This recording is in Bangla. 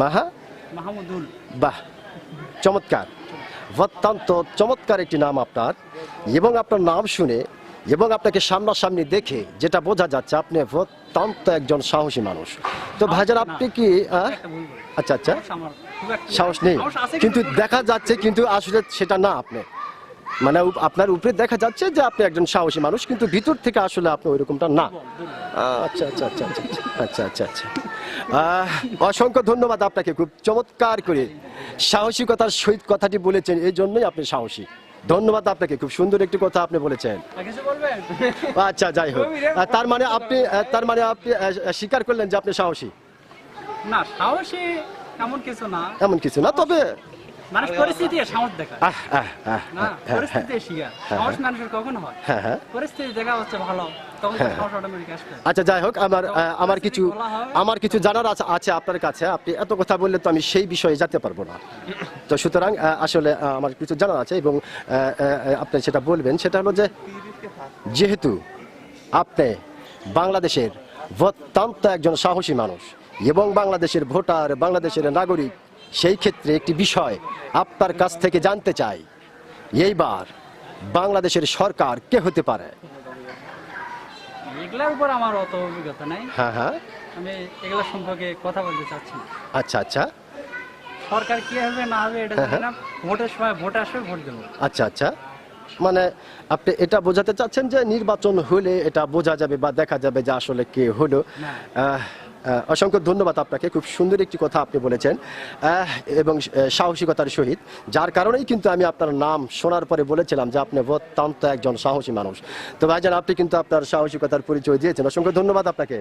মাহা? মাহমুদুল। বাহ চমৎকার। অত্যন্ত চমৎকার একটি নাম আপনার এবং আপনার নাম শুনে এবং আপনাকে সামনাসামনি দেখে যেটা বোঝা যাচ্ছে আপনি অত্যন্ত একজন সাহসী মানুষ। তো ভাইজান আপনি কি। আচ্ছা আচ্ছা। সাহস নেই। কিন্তু দেখা যাচ্ছে কিন্তু আসলে সেটা না আপনি। মানে আপনার উপরে দেখা যাচ্ছে যে আপনি একজন সাহসী মানুষ কিন্তু ভিতর থেকে আসলে আপনি ওই রকমটা না আচ্ছা আচ্ছা আচ্ছা আচ্ছা আচ্ছা আচ্ছা আচ্ছা। অসংখ্য ধন্যবাদ আপনাকে। খুব চমৎকার করে সাহসিকতার সহিত কথাটি বলেছেন এই জন্যই আপনি সাহসী। ধন্যবাদ আপনাকে খুব সুন্দর একটি কথা আপনি বলেছেন। আচ্ছা যাই হোক। তার মানে আপনি তার মানে আপনি স্বীকার করলেন যে আপনি সাহসী? না সাহসী এমন কিছু না। এমন কিছু না তবে মানুষ পরিস্থিতি সাহস না হ্যাঁ, হ্যাঁ, পরিস্থিতি সাহস মানুষের কখন হয়? হ্যাঁ হ্যাঁ। পরিস্থিতি দেখা হচ্ছে ভালো হ্যাঁ। আচ্ছা যাই হোক আমার আমার কিছু আমার কিছু জানার আছে- আপনার কাছে। আপনি এত কথা বললে তো আমি সেই বিষয়ে যেতে পারব না। তো সুতরাং আসলে আমার কিছু জানার আছে এবং আপনি সেটা বলবেন সেটা হলো যে যেহেতু আপনি বাংলাদেশের অত্যন্ত একজন সাহসী মানুষ এবং বাংলাদেশের ভোটার বাংলাদেশের নাগরিক সেই ক্ষেত্রে একটি বিষয় আপনার কাছ থেকে জানতে চাই। এইবার বাংলাদেশের সরকার কে হতে পারে? এগুলার উপর আমার অত অভিজ্ঞতা নাই। হ্যাঁ হ্যাঁ। আমি এগুলা সম্পর্কে কথা বলতে চাচ্ছি আচ্ছা আচ্ছা। সরকার কি হবে না হবে এটা না। ভোটের সময় ভোট আসবে ভোট দেবো। আচ্ছা আচ্ছা। মানে আপনি এটা বোঝাতে চাচ্ছেন যে নির্বাচন হলে এটা বোঝা যাবে বা দেখা যাবে যে আসলে কে হলো? অসংখ্য ধন্যবাদ আপনাকে। খুব সুন্দর একটি কথা আপনি বলেছেন এবং সাহসিকতার সহিত। যার কারণেই কিন্তু আমি আপনার নাম শোনার পরে বলেছিলাম যে আপনি অত্যন্ত একজন সাহসী মানুষ। তো ভাইজান, আপনি কিন্তু আপনার সাহসিকতার পরিচয় দিয়েছেন। অসংখ্য ধন্যবাদ আপনাকে।